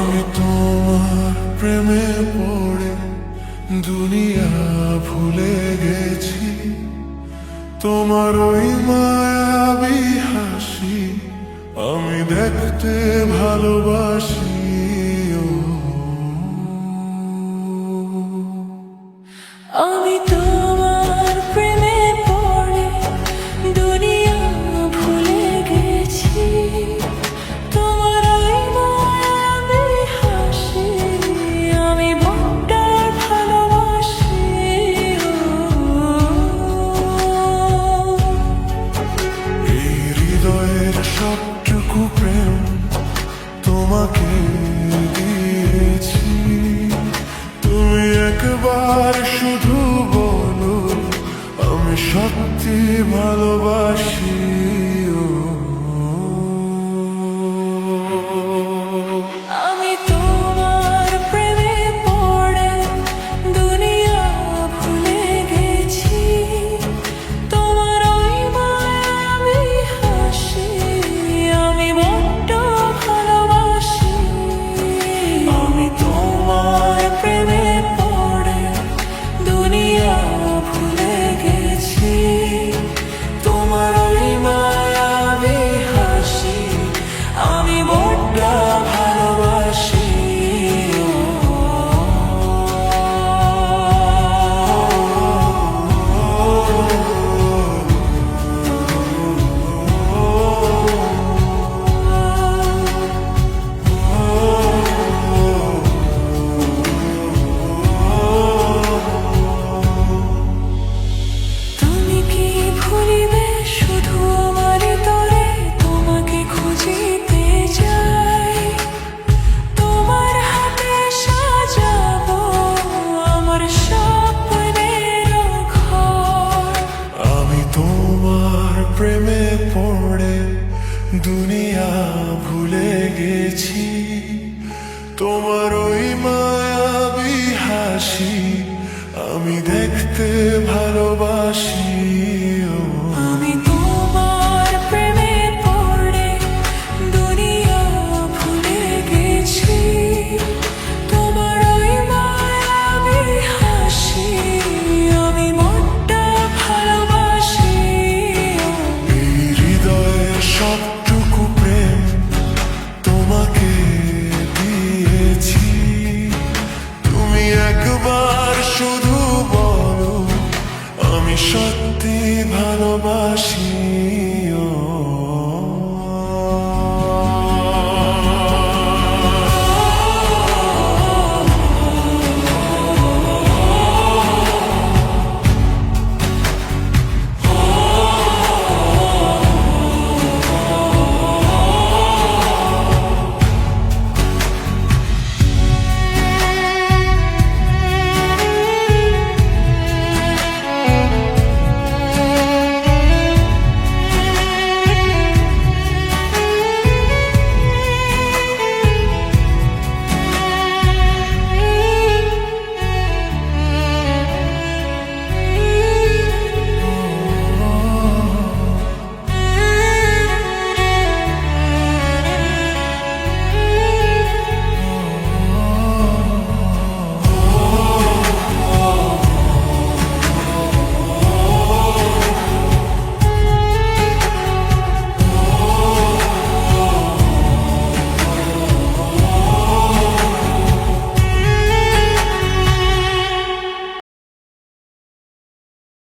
আমি তোমার প্রেমে পড়ে দুনিয়া ভুলে গেছি। তোমার ওই মায়াবি হাসি আমি দেখতে ভালোবাসি। সবটুকু প্রেম তোমাকে দিয়েছি। তুমি একবার শুধু বলো আমি সত্যি ভালোবাসি। দুনিয়া ভুলে গেছি। তোমার ওই মায়াবী হাসি আমি দেখতে ভালোবাসি। সত্যি ভালোবাসি।